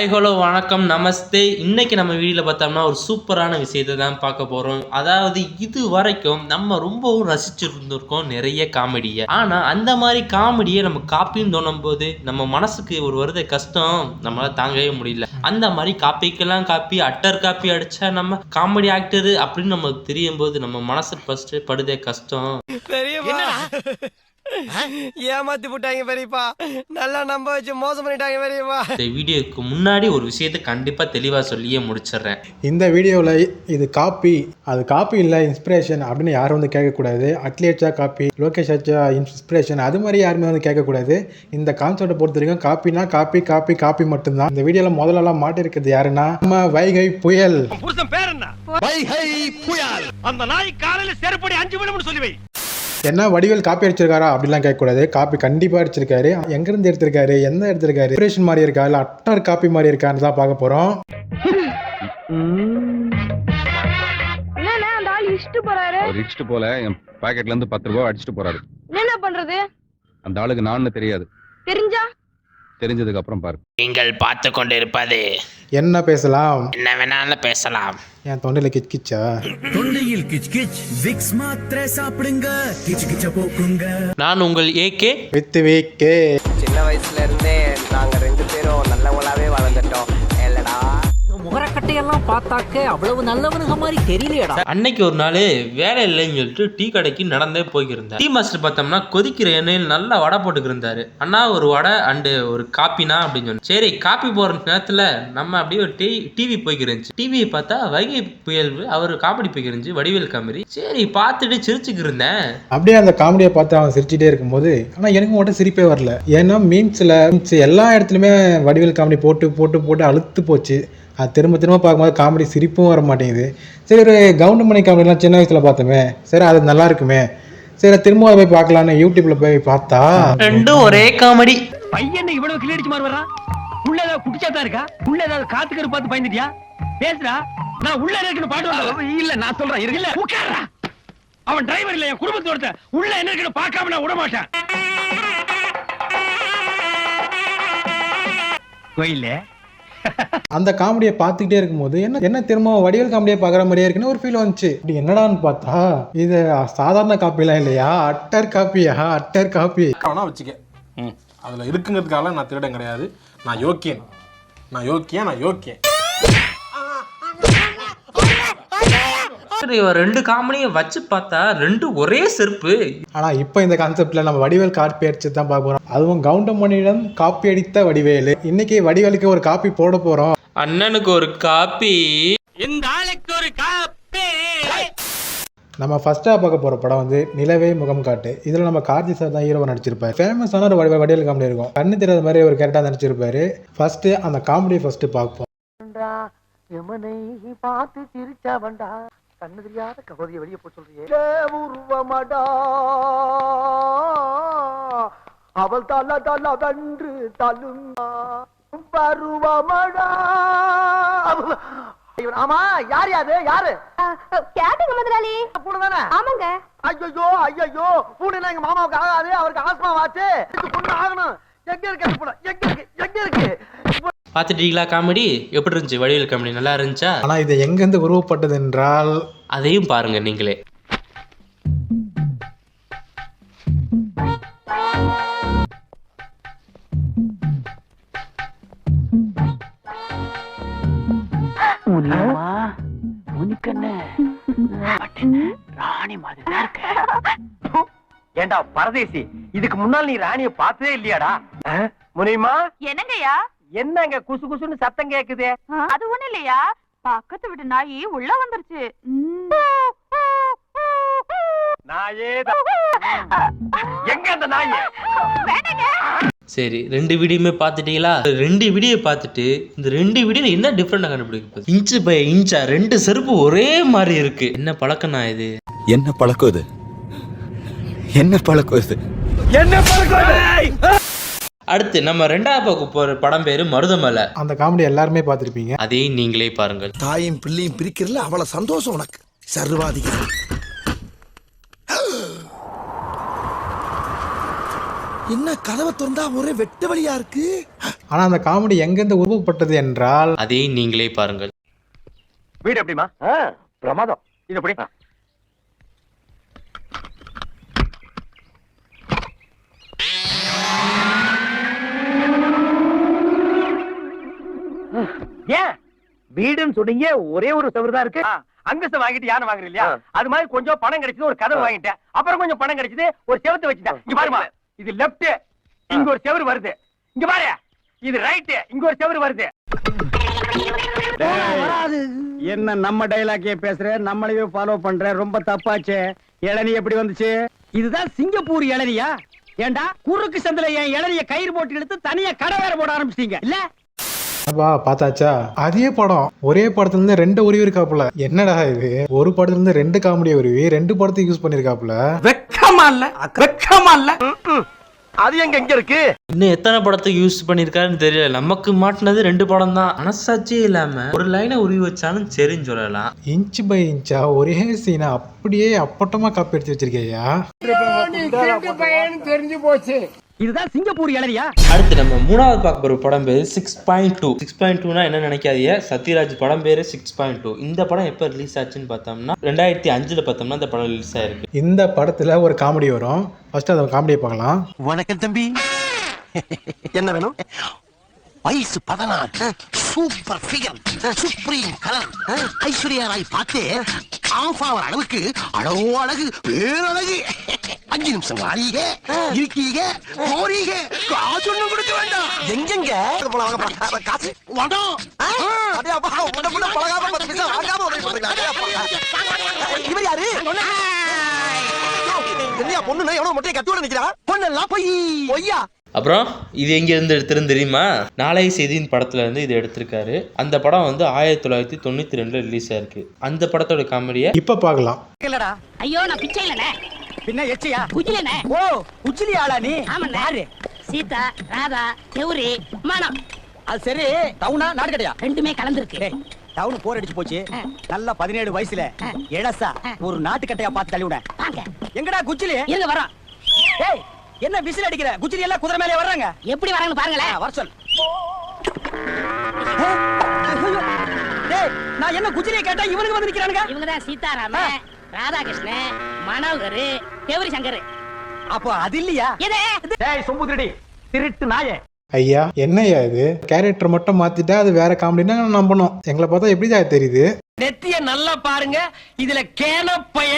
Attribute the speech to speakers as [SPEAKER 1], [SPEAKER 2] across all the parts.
[SPEAKER 1] Hi hello வணக்கம் நமஸ்தே. இன்னைக்கு நம்ம வீடியோவில் பார்த்தோம்னா ஒரு சூப்பரான விஷயத்தை தான் பார்க்க போகிறோம் அதாவது இது வரைக்கும் நம்ம ரொம்பவும் ரசிச்சிருந்திருக்கோம் நிறைய காமெடியை. ஆனால் அந்த மாதிரி காமெடியை நம்ம காப்பின்னு தோணும் போது நம்ம மனசுக்கு ஒரு வருத கஷ்டம் நம்மளால தாங்கவே முடியல. அந்த மாதிரி காப்பிக்கெல்லாம் காப்பி அட்டர் காப்பி அடிச்சா நம்ம காமெடி ஆக்டரு அப்படின்னு நமக்கு தெரியும் போது நம்ம மனசு ஃபர்ஸ்ட் படுதே கஷ்டம்.
[SPEAKER 2] ஏமாத்தி போட்டாங்க பெரியப்பா. நல்லா நம்ப வச்சு மோசம் பண்ணிட்டாங்க பெரியப்பா.
[SPEAKER 1] இந்த வீடியோக்கு முன்னாடி ஒரு விஷயத்தை கண்டிப்பாக தெளிவாக சொல்லியே முடிச்சிடுறேன்.
[SPEAKER 3] இந்த வீடியோவில் இது காப்பி அது காப்பி இல்லை இன்ஸ்பிரேஷன் அப்படின்னு யாரும் வந்து கேட்கக்கூடாது. அட்லேட்ஸா காப்பி லோகேஷ் ஆச்சா இன்ஸ்பிரேஷன் அது மாதிரி யாருமே வந்து கேட்கக்கூடாது. இந்த கான்செப்டை பொறுத்த வரைக்கும் காப்பினா காப்பி காப்பி காப்பி மட்டும்தான். இந்த வீடியோவில் முதல்லலாம் மாட்டிருக்கிறது யாருன்னா நம்ம வைகை புயல்.
[SPEAKER 2] புருஷன் பேர் என்ன? வைகை புயல். அந்த நாய் காலையில செருப்படி அஞ்சு விடும்னு சொல்லி வை.
[SPEAKER 3] என்ன வடிவேல் காப்பி அடிச்சிருக்காரா அப்படிலாம் கேட்கக்கூடாது. காப்பி கண்டிப்பாக அடிச்சிருக்காரு. எங்கேருந்து எடுத்திருக்காரு? எந்த எடுத்திருக்காரு? இன்ஸ்பிரேஷன் மாதிரி இருக்கா? இல்லை அட்டர் காப்பி மாதிரி இருக்கான்னு தான் பார்க்க போகிறோம்
[SPEAKER 4] இடிச்சிட்டு போல. என் பாக்கெட்ல இருந்து பத்து ரூபாய் அடிச்சிட்டு போறாரு.
[SPEAKER 5] என்ன பண்றது?
[SPEAKER 4] அந்த ஆளுக்கு நான்னு தெரியாது.
[SPEAKER 5] தெரிஞ்சா?
[SPEAKER 4] தெரிஞ்சதுக்கு அப்புறம் பாரு
[SPEAKER 1] நீங்கள் பார்த்து கொண்டு இருப்பது
[SPEAKER 3] என்ன பேசலாம்?
[SPEAKER 1] என்ன வேணாலும் பேசலாம்.
[SPEAKER 3] என் தொண்டையில் கிச் கிச்சா?
[SPEAKER 6] தொண்டையில் கிச் கிச். விக்ஸ் மாத்திரை சாப்பிடுங்க. கிச் கிச்ச போக்குங்க.
[SPEAKER 1] நான் உங்கள் ஏகே
[SPEAKER 3] வித்து வீக்கே
[SPEAKER 2] சின்ன வயசுல இருந்தே நாங்க ரெண்டு பேரும் நல்லவங்களாவே வளர்ந்துட்டோம் இல்லடா
[SPEAKER 7] முகரக்கட்டையெல்லாம் பார்த்தாக்க அவ்வளவு நல்லவனுங்க மாதிரி தெரியலையடா.
[SPEAKER 1] அன்னைக்கு ஒரு நாள் வேலை இல்லைன்னு சொல்லிட்டு டீ கடைக்கு நடந்தே போய்க்கிருந்தேன். டீ மாஸ்டர் பார்த்தோம்னா கொதிக்கிற எண்ணெயில் நல்லா வடை போட்டுக்கு இருந்தாரு அண்ணா ஒரு வடை அண்டு ஒரு காப்பினா அப்படின்னு சொன்னேன். சரி காப்பி போடுற நேரத்தில் நம்ம அப்படியே ஒரு டி டிவி போய்க்கிருந்துச்சு. டிவியை பார்த்தா வைகை புயல் அவர் காமெடி போய்க்கிருந்துச்சு வடிவேல் காமெடி. சரி பார்த்துட்டு சிரிச்சுக்கு இருந்தேன்.
[SPEAKER 3] அப்படியே அந்த காமெடியை பார்த்து அவன் சிரிச்சிட்டே இருக்கும்போது ஆனால் எனக்கு மட்டும் சிரிப்பே வரல. ஏன்னா மீன்ஸில் மீன்ஸ் எல்லா இடத்துலையுமே வடிவேல் காமெடி போட்டு போட்டு போட்டு அழுத்து போச்சு. அது திரும்ப திரும்ப பார்க்கும்போது காமெடி சிரிப்பும் வர மாட்டேங்குது. சரி ஒரு கவுண்டமணி காமெடிலாம் சின்ன வயசில் பார்த்தோமே. சரி அது நல்லா இருக்குமே. சரி திரும்ப அதை போய் பார்க்கலான்னு யூடியூப்ல போய் பார்த்தா
[SPEAKER 1] ரெண்டும் ஒரே காமெடி
[SPEAKER 8] பையன் இவ்வளவு கிளடிச்சு மாதிரி வர்றான் உள்ள ஏதாவது குடிச்சாதான் இருக்கா? உள்ள ஏதாவது காத்துக்கிற பார்த்து பயந்துட்டியா? பேசுடா. நான் உள்ள இருக்குன்னு பாட்டு. இல்ல நான் சொல்றேன் இருக்கு இல்ல உட்கார்றா. அவன் டிரைவர் இல்ல என் குடும்பத்தோட உள்ள என்ன இருக்குன்னு பார்க்காம நான் விட மாட்டேன். கோயில்ல
[SPEAKER 3] அந்த காமெடியை பார்த்துக்கிட்டே இருக்கும்போது என்ன என்ன திரும்ப வடிவேல் காமெடியை பார்க்குற மாதிரியே இருக்குன்னு ஒரு ஃபீல் வந்துச்சு. இப்படி என்னடான்னு பார்த்தா இது சாதாரண காப்பிலாம் இல்லையா? அட்டர் காப்பியா அட்டர் காப்பி
[SPEAKER 9] வேணா வச்சுக்க. அதில் இருக்குங்கிறதுக்காக நான் திருடன் கிடையாது. நான் யோக்கியன். நான் யோக்கியன் நான் யோக்கியன்.
[SPEAKER 1] இவன் ரெண்டு காமெடியும் வச்சு பார்த்தா ரெண்டும் ஒரே செருப்பு.
[SPEAKER 3] ஆனால் இப்போ இந்த கான்செப்டில் நம்ம வடிவேல் காப்பி அடிச்சு தான் பார்க்க போகிறோம் அதுவும் கவுண்டமணியிடம் காப்பி அடித்த வடிவேலு. இன்னைக்கு வடிவேலுக்கு ஒரு காப்பி போட போகிறோம்
[SPEAKER 1] அண்ணனுக்கு ஒரு காப்பி
[SPEAKER 8] இந்த ஆளுக்கு ஒரு காப்பி
[SPEAKER 3] நம்ம ஃபர்ஸ்ட்டாக பார்க்க போகிற படம் வந்து நிலவே முகம் காட்டு. இதில் நம்ம கார்த்தி சார் தான் ஹீரோவை நடிச்சிருப்பாரு. ஃபேமஸான ஒரு வடிவேல் வடிவேல் காமெடி இருக்கும். கண்ணு தெரியாத மாதிரி ஒரு கேரக்டாக நடிச்சிருப்பாரு. ஃபர்ஸ்ட்டு அந்த காமெடியை ஃபர்ஸ்ட்டு பார்ப்போம்.
[SPEAKER 7] எமனை பார்த்து சிரிச்சவன்டா. கண்ணு தெரியாத கபதியை வெளியே போய் சொல்றியே.
[SPEAKER 2] உருவமடா. அவள் தல தல வென்று தலும். பருவமடா. இவன் ஆமா யார் யாது யாரு?
[SPEAKER 5] கேட்டுங்க முதலாளி.
[SPEAKER 2] பூனை தானே?
[SPEAKER 5] ஆமாங்க.
[SPEAKER 2] ஐயோ ஐயோ பூனைனா எங்க மாமாவுக்கு ஆகாது அவருக்கு ஆஸ்மா வாச்சு பொண்ணு ஆகணும். எங்க இருக்கு பூனை? எங்க இருக்கு? எங்க இருக்கு?
[SPEAKER 1] பார்த்துட்டீங்களா காமெடி? எப்படி இருந்துச்சு? வடிவேல் காமெடி நல்லா இருந்துச்சா?
[SPEAKER 3] ஆனால் இது எங்கேருந்து உருவப்பட்டது என்றால்
[SPEAKER 1] அதையும் பாருங்க நீங்களே.
[SPEAKER 2] ஏண்டா பரதேசி இதுக்கு முன்னால் நீ ராணிய பார்த்ததே இல்லையாடா? முனியுமா?
[SPEAKER 5] என்னங்கய்யா?
[SPEAKER 2] என்னங்க குசு குசுன்னு சத்தம் கேக்குதே?
[SPEAKER 5] அது ஒண்ணு இல்லையா? பக்கத்து வீட்டு நாயி உள்ள வந்துருச்சு.
[SPEAKER 2] நாயே எங்க அந்த நாயே?
[SPEAKER 1] சரி ரெண்டு வீடியோமே பார்த்துட்டீங்களா? ரெண்டு வீடியோ பார்த்துட்டு இந்த ரெண்டு வீடியோ என்ன டிஃப்ரெண்டாக கண்டுபிடிக்க இன்ச்சு பை இன்ச்சா ரெண்டு செருப்பு ஒரே மாதிரி இருக்கு. என்ன பழக்கம்னா இது?
[SPEAKER 6] என்ன பழக்கம் இது? என்ன பழக்கம் இது?
[SPEAKER 1] அடுத்து நம்ம ரெண்டாவது பார்க்க போற படம் பேரு மருதமலை.
[SPEAKER 3] அந்த காமெடி எல்லாருமே பார்த்துருப்பீங்க.
[SPEAKER 1] அதையும் நீங்களே பாருங்கள்.
[SPEAKER 6] தாயும் பிள்ளையும் பிரிக்கிறதுல அவ்வளவு சந்தோஷம் உனக்கு. சர்வாதிகாரி. என்ன கதவை திறந்தா ஒரே வெட்ட வழியா இருக்கு?
[SPEAKER 3] ஆனால் அந்த காமெடி எங்கேருந்து உருவப்பட்டது என்றால்
[SPEAKER 1] அதை நீங்களே பாருங்கள்.
[SPEAKER 7] வீடு எப்படிமா பிரமாதம். இது எப்படி? ஏன்? வீடுன்னு சொன்னீங்க ஒரே ஒரு செவரு தான் இருக்கு. அங்கஸ்த வாங்கிட்டு யானை வாங்குற இல்லையா? அது மாதிரி கொஞ்சம் பணம் கிடைச்சது ஒரு கதவு வாங்கிட்டேன். அப்புறம் கொஞ்சம் பணம் கிடைச்சது ஒரு செவத்தை வச்சுட்டேன். இங்க பாருமா இது லெப்ட் இங்க ஒரு செவரு வருது. இங்க பாரு இது ரைட் இங்க ஒரு செவரு வருது.
[SPEAKER 8] என்ன நம்ம டைலாக்கே பேசுற? நம்மளையே ஃபாலோ பண்ற? ரொம்ப தப்பாச்சே. இளநீ எப்படி வந்துச்சு? இதுதான் சிங்கப்பூர் இளநியா. ஏண்டா? குறுக்கு சந்தில என் இளநிய கயிறு போட்டு இழுத்து தனியா கடை வேற போட ஆரம்பிச்சிட்டீங்க. இல்ல?
[SPEAKER 3] அப்பா பார்த்தாச்சா? அதே படம். ஒரே படத்துல இருந்து ரெண்டு உருவி இருக்காப்புல. என்னடா இது? ஒரு படத்துல இருந்து ரெண்டு காமெடி உருவி ரெண்டு படத்துக்கு யூஸ் பண்ணிருக்காப்புல.
[SPEAKER 8] வெக்கமா இல்ல? வெக்கமா இல்ல?
[SPEAKER 7] அது எங்க எங்க இருக்கு?
[SPEAKER 1] இன்னும் எத்தனை படத்துக்கு யூஸ் பண்ணியிருக்காருன்னு தெரியல. நமக்கு மாட்டினது ரெண்டு படம் தான். மனசாட்சியே இல்லாம ஒரு லைனை உருவி வச்சாலும் சரின்னு சொல்லலாம்.
[SPEAKER 3] இன்ச் பை இன்ச்சா ஒரே சீனை அப்படியே அப்பட்டமா காப்பி எடுத்து வச்சிருக்கேயா?
[SPEAKER 8] இதுதான் சிங்கப்பூர் இளநியா.
[SPEAKER 1] அடுத்து நம்ம மூணாவது பார்க்க போகிற படம் பேர் six point two six point டூனா என்ன நினைக்காதீங்க? சத்யராஜ் படம் பேர் சிக்ஸ் பாயிண்ட் டூ இந்த படம் எப்போ ரிலீஸ் ஆச்சுன்னு பார்த்தோம்னா ரெண்டாயிரத்தி அஞ்சில் பார்த்தோம்னா இந்த படம் ரிலீஸ் ஆயிருக்கு.
[SPEAKER 3] இந்த படத்துல ஒரு காமெடி வரும். ஃபர்ஸ்ட் அந்த காமெடியை பார்க்கலாம்.
[SPEAKER 6] வணக்கம் தம்பி.
[SPEAKER 7] என்ன வேணும்?
[SPEAKER 6] வயசு பதினாறு. Super figure supreme colour Aishwarya Rai பார்த்து. ஆஃப் ஆகிற அளவுக்கு அழகோ அழகு பேரழகு. அஞ்சு நிமிஷம் வாரீக இருக்கீங்க போறீங்க. காசு ஒண்ணும் கொடுக்க வேண்டாம்.
[SPEAKER 7] எங்கெங்க. காசு.
[SPEAKER 6] வடம்.
[SPEAKER 7] இவர் யாரு? பொண்ணுன்னா எவ்வளவு மொட்டையை கத்தியோட நிக்கிறா
[SPEAKER 6] பொண்ணெல்லாம் பொய்.
[SPEAKER 7] பொய்யா?
[SPEAKER 1] அப்புறம் இது எங்க இருந்து எடுத்திருந்து தெரியுமா? நாளைய செய்தியின் படத்துல இருந்து இது எடுத்திருக்காரு. அந்த படம் வந்து ஆயிரத்தி தொள்ளாயிரத்தி தொண்ணூத்தி ரெண்டுல ரிலீஸ் ஆயிருக்கு. அந்த படத்தோட காமெடியை
[SPEAKER 3] இப்ப பார்க்கலாம்.
[SPEAKER 8] இல்லடா
[SPEAKER 5] ஐயோ நான் பிச்சை இல்லனே
[SPEAKER 8] பின்ன எச்சையா?
[SPEAKER 5] குஜிலனே
[SPEAKER 8] ஓ உச்சிலி ஆளா நீ?
[SPEAKER 5] ஆமாண்ணே.
[SPEAKER 8] யாரு?
[SPEAKER 5] சீதா ராதா கௌரி மானம்
[SPEAKER 8] அது சரி. டவுனா நாடு கடையா
[SPEAKER 5] ரெண்டுமே கலந்துருக்கு.
[SPEAKER 8] டேய் டவுன் போர் அடிச்சு போச்சு. நல்லா பதினேழு வயசுல இளசா ஒரு நாட்டுக்கட்டையா பார்த்து தள்ளி விட
[SPEAKER 5] வாங்க.
[SPEAKER 8] எங்கடா குச்சிலி?
[SPEAKER 5] இருங்க வரோம்.
[SPEAKER 8] டேய் என்ன விசில் அடிக்கிற? குச்சிலி எல்லாம் குதிரை மேலே வர்றாங்க.
[SPEAKER 5] எப்படி வராங்கன்னு
[SPEAKER 8] ஆ,
[SPEAKER 5] பாருங்களேன்
[SPEAKER 8] வர சொல் நான் என்ன குச்சிலியை கேட்டா இவனுக்கு வந்து நிக்கிறானுங்க?
[SPEAKER 5] இவங்க தான் சீதாராம ராதாகிருஷ்ணன் மனோகர் கௌரி சங்கர்
[SPEAKER 8] அப்போ அது இல்லையா? டேய் சொம்பு திருடி திருட்டு நாயே.
[SPEAKER 3] ஐயா என்னய்யா இது? கேரக்டர் மட்டும் மாத்திட்டா அது வேற காமெடினா நான் நம்பணும். எங்களை பார்த்தா எப்படிதான் தெரியுது?
[SPEAKER 8] நெத்திய நல்லா பாருங்க. இதுல கேனப்பைய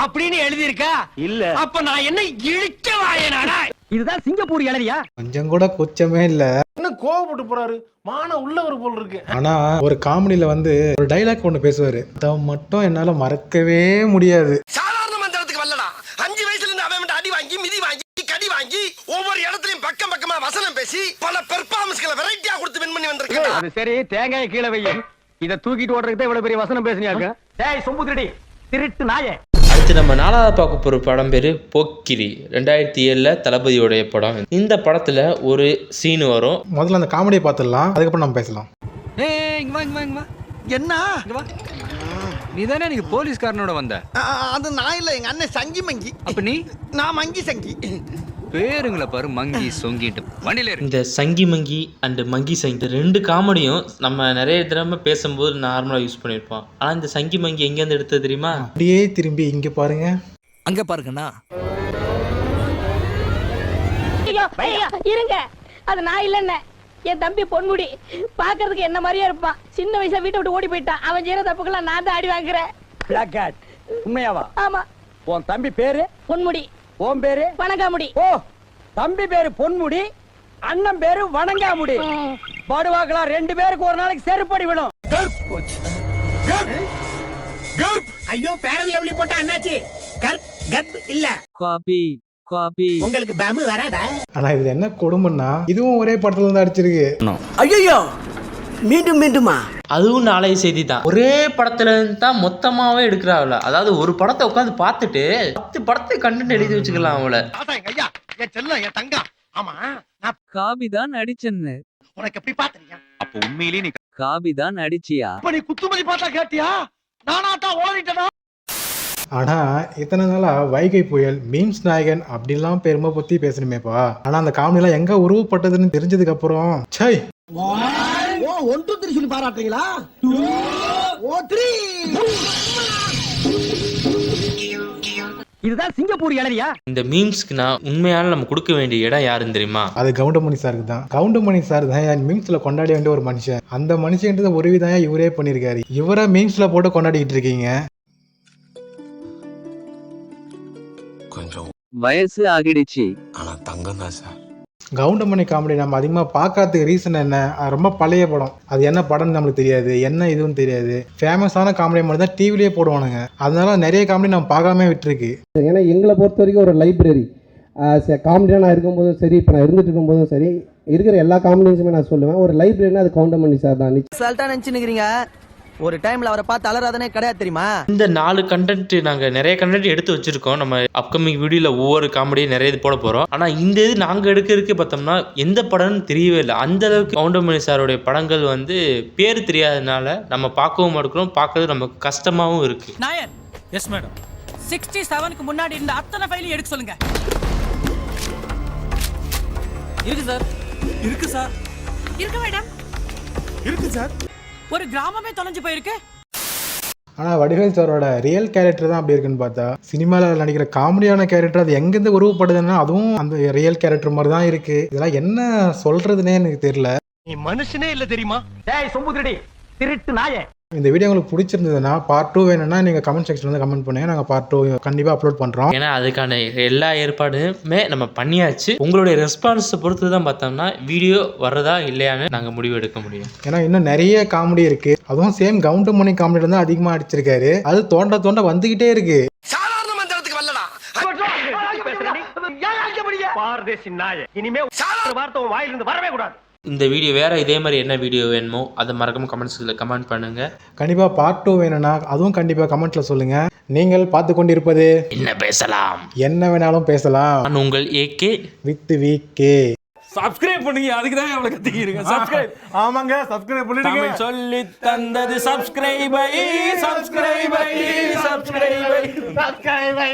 [SPEAKER 8] அப்படின்னு எழுதி இருக்கா
[SPEAKER 7] இல்ல.
[SPEAKER 8] அப்ப நான் என்ன இழிச்ச வாயனாடா? இதுதான் சிங்கப்பூர் இளநியா
[SPEAKER 3] கொஞ்சம் கூட கூச்சமே இல்ல.
[SPEAKER 9] என்ன கோவப்பட்டு போறாரு? மான உள்ளவர் போல் இருக்கு.
[SPEAKER 3] ஆனா ஒரு காமெடியில வந்து ஒரு டைலாக் ஒண்ணு பேசுவாரு. அதை மட்டும் என்னால மறக்கவே முடியாது.
[SPEAKER 6] சாதாரண மந்திரத்துக்கு வரலடா அஞ்சு வயசுல இருந்து அவன் அடி வாங்கி மிதி வாங்கி கடி வாங்கி ஒவ்வொரு இடத்துலயும் பக்கம் பக்கமா வசனம் பேசி பல பெர்ஃபார்மன்ஸ்களை வெரைட்டியா கொடுத்து வின் பண்ணி வந்திருக்கேன்
[SPEAKER 8] அது சரி தேங்காய கீழே வை. இத தூக்கிட்டு ஓடுறதுக்கு இவ்வளவு பெரிய வசனம் பேசுனியாக்க டேய் சொம்பு திருடி. திருட்டு நாயே.
[SPEAKER 1] அடுத்து நம்ம நாலாவது பார்க்க போகிற படம் பேர் போக்கிரி. ரெண்டாயிரத்தி ஏழில் தளபதியோடைய படம். இந்த படத்தில் ஒரு சீன் வரும்.
[SPEAKER 3] முதல்ல அந்த காமெடியை பார்த்துடலாம். அதுக்கப்புறம் நம்ம பேசலாம்.
[SPEAKER 10] ஏய் இங்க வா இங்க வா இங்க வா.
[SPEAKER 7] என்ன?
[SPEAKER 10] இங்க வா. நீ தானே நீங்க போலீஸ்காரனோட வந்த?
[SPEAKER 7] அது நான் இல்ல எங்க அண்ணன் சங்கி மங்கி.
[SPEAKER 10] அப்ப நீ?
[SPEAKER 7] நான் மங்கி சங்கி.
[SPEAKER 10] பேருங்களை பாரு மங்கி சொங்கிட்டு. வண்டியில
[SPEAKER 1] இந்த சங்கி மங்கி அண்டு மங்கி சங்கி இந்த ரெண்டு காமெடியும் நம்ம நிறைய தடவை பேசும்போது நார்மலாக யூஸ் பண்ணியிருப்போம். ஆனால் இந்த சங்கி மங்கி எங்கேருந்து எடுத்தது தெரியுமா?
[SPEAKER 3] அப்படியே திரும்பி இங்க பாருங்க.
[SPEAKER 10] அங்க பாருங்கண்ணா.
[SPEAKER 5] இருங்க. அது நான் இல்லைன்னு என் தம்பி பொன்முடி. பாக்குறதுக்கு என்ன மாதிரியே இருப்பான். சின்ன வயசுல வீட்டை விட்டு ஓடி போயிட்டான். அவன் செய்யற தப்புக்கெல்லாம் நான் தான் அடி வாங்குறேன்.
[SPEAKER 8] பிளாக் உண்மையாவா?
[SPEAKER 5] ஆமா.
[SPEAKER 8] உன் தம்பி பேரு?
[SPEAKER 5] பொன்முடி.
[SPEAKER 8] உன் பேரு?
[SPEAKER 5] வணங்காமுடி.
[SPEAKER 8] ஓ தம்பி பேரு பொன்முடி அண்ணன் பேரு வணங்காமுடி. படுவாக்கலாம் ரெண்டு பேருக்கு ஒரு நாளைக்கு செருப்படி விடும்.
[SPEAKER 6] ஐயோ பேரல் எப்படி போட்டா என்னாச்சு? கர்ப் கர்ப் இல்ல.
[SPEAKER 10] காபி
[SPEAKER 6] உங்களுக்கு பேமு வராதா?
[SPEAKER 3] ஆனா இதுல என்ன கொடுமைன்னா இதுவும் ஒரே படத்துல இருந்து அடிச்சிருக்கு
[SPEAKER 6] ஐயோ மீண்டும் மீண்டுமா?
[SPEAKER 1] அதுவும் நாளைய செய்தி தான் ஒரே படத்துல இருந்து தான் மொத்தமாவே எடுக்கிறாங்கள அதாவது ஒரு படத்தை உட்காந்து பார்த்துட்டு பத்து படத்தை கண்டென்ட் எழுதி வச்சுக்கலாம் அவளை.
[SPEAKER 7] அதான் எங்க ஐயா என் செல்லம் என் தங்கம். ஆமா நான்
[SPEAKER 10] காபி தான் அடிச்சன்னு.
[SPEAKER 7] உனக்கு எப்படி பாத்தீங்க
[SPEAKER 4] அப்போ உண்மையிலேயே நீ
[SPEAKER 10] காபி தான் அடிச்சியா?
[SPEAKER 7] இப்ப நீ குத்துமதி பார்த்தா கேட்டியா? நானா தான் ஓடிட்டனா?
[SPEAKER 3] ஆனா இத்தனை நாளா வைகை புயல் மீம்ஸ் நாயகன் அப்படிலாம் பெருமை பத்தி பேசணுமேப்பா ஆனா அந்த காமெடிலாம் எங்க உருவப்பட்டதுன்னு தெரிஞ்சதுக்கு அப்புறம் சை
[SPEAKER 2] ஓ ஒன் டூ த்ரீ சொல்லி பாராட்டுறீங்களா? ஓ த்ரீ.
[SPEAKER 7] இதுதான் சிங்கப்பூர் இளரியா
[SPEAKER 1] இந்த மீம்ஸ்க்கு நான் உண்மையான நம்ம கொடுக்க வேண்டிய இடம் யாருன்னு தெரியுமா?
[SPEAKER 3] அது கவுண்டமணி சாருக்கு தான். கவுண்டமணி சார் தான் என் மீம்ஸ்ல கொண்டாட வேண்டிய ஒரு மனுஷன். அந்த மனுஷன்றது ஒரு விதம் இவரே பண்ணியிருக்காரு? இவரை மீம்ஸ்ல போட்டு கொண்டாடிட்டு இருக்கீங்க.
[SPEAKER 6] கொஞ்சம்
[SPEAKER 10] வயசு ஆகிடுச்சு.
[SPEAKER 6] ஆனா தங்கம் தான் சார்.
[SPEAKER 3] கவுண்டமணி காமெடி நம்ம அதிகமாக பார்க்காததுக்கு ரீசன் என்ன? அது ரொம்ப பழைய படம். அது என்ன படம்னு நம்மளுக்கு தெரியாது. என்ன இதுவும் தெரியாது. ஃபேமஸான காமெடி மட்டும் தான் டிவிலேயே போடுவானுங்க. அதனால நிறைய காமெடி நம்ம பார்க்காம விட்டுருக்கு.
[SPEAKER 11] ஏன்னா எங்களை பொறுத்த வரைக்கும் ஒரு லைப்ரரி காமெடியாக நான் இருக்கும்போதும் சரி இப்போ நான் இருந்துட்டு இருக்கும்போதும் சரி இருக்கிற எல்லா காமெடியன்ஸுமே நான் சொல்லுவேன். ஒரு லைப்ரரினா அது கவுண்டமணி சார் தான்.
[SPEAKER 2] சல்ட்டா நினைச்சுக்கிறீங்க ஒரு டைம்ல அவரை பார்த்து அலறாதனே கிடையாது தெரியுமா?
[SPEAKER 1] இந்த நாலு கண்டென்ட் நாங்க நிறைய கண்டென்ட் எடுத்து வச்சிருக்கோம். நம்ம அப்கமிங் வீடியோல ஒவ்வொரு காமெடியும் நிறைய இது போட போறோம். ஆனா இந்த இது நாங்க எடுக்கிறதுக்கு பார்த்தோம்னா எந்த படம்னு தெரியவே இல்லை. அந்த அளவுக்கு கவுண்டமணி சாருடைய படங்கள் வந்து பேர் தெரியாதனால நம்ம பார்க்கவும் எடுக்கிறோம் பார்க்கறது நமக்கு கஷ்டமாவும் இருக்கு.
[SPEAKER 8] நாயர்! எஸ் மேடம் சிக்ஸ்டி செவனுக்கு முன்னாடி இருந்த அத்தனை ஃபைலையும் எடுக்க சொல்லுங்க. இருக்கு சார் இருக்கு சார் இருக்கு மேடம்
[SPEAKER 9] இருக்கு சார்
[SPEAKER 8] ஒரு கிராமமே தொலைஞ்சு போயிருக்கு.
[SPEAKER 3] ஆனால் வடிவேல் சாரோட ரியல் கேரக்டர் தான் அப்படி இருக்குன்னு பார்த்தா சினிமாவில் நடிக்கிற காமெடியான கேரக்டர் அது எங்கேருந்து உருவப்படுதுன்னா அதுவும் அந்த ரியல் கேரக்டர் மாதிரி தான் இருக்கு. இதெல்லாம் என்ன சொல்றதுனே எனக்கு தெரியல.
[SPEAKER 7] நீ மனுஷனே இல்ல தெரியுமா? டேய் சொம்பு திருடி திருட்டு நாயே.
[SPEAKER 3] இந்த வீடியோ உங்களுக்கு பிடிச்சிருந்ததுன்னா பார்ட் டூ வேணும்னா நீங்கள் கமெண்ட் செக்ஷன்ல வந்து கமெண்ட் பண்ணுங்க. நாங்கள் பார்ட் டூ கண்டிப்பாக அப்லோட் பண்ணுறோம்
[SPEAKER 1] ஏன்னா அதுக்கான எல்லா ஏற்பாடுமே நம்ம பண்ணியாச்சு. உங்களுடைய ரெஸ்பான்ஸை பொறுத்து தான் பார்த்தோம்னா வீடியோ வர்றதா இல்லையான்னு நாங்கள் முடிவு எடுக்க முடியும்.
[SPEAKER 3] ஏன்னா இன்னும் நிறைய காமெடி இருக்கு. அதுவும் சேம் கவுண்டமணி காமெடியில தான் அதிகமாக அடிச்சிருக்காரு. அது தோண்ட தோண்ட வந்துகிட்டே இருக்கு.
[SPEAKER 6] சாதாரண மந்திரத்துக்கு வரலடா.
[SPEAKER 7] பாரதேசி நாயே. இனிமே ஒரு வார்த்தை வாயிலிருந்து வரவே கூடாது.
[SPEAKER 1] இந்த வீடியோ வேற இதே மாதிரி என்ன வீடியோ வேணுமோ அதை மறக்காம கமெண்ட்ஸில் கமெண்ட் பண்ணுங்க.
[SPEAKER 3] கண்டிப்பாக பார்ட் டூ வேணும்னா அதுவும் கண்டிப்பாக கமெண்ட்ல சொல்லுங்க. நீங்கள் பார்த்து கொண்டிருப்பது
[SPEAKER 1] என்ன பேசலாம்?
[SPEAKER 3] என்ன வேணாலும் பேசலாம்.
[SPEAKER 1] நான் உங்கள் A K
[SPEAKER 3] with V K
[SPEAKER 8] subscribe பண்ணுங்க. அதுக்கு தான் அவ்வளவு கத்திக்கிறீங்க. சப்ஸ்கிரைப்
[SPEAKER 9] ஆமாங்க சப்ஸ்கிரைப் பண்ணிடுங்க.
[SPEAKER 8] சொல்லி தந்தது சப்ஸ்கிரைபை சப்ஸ்கிரைபை சப்ஸ்கிரைபை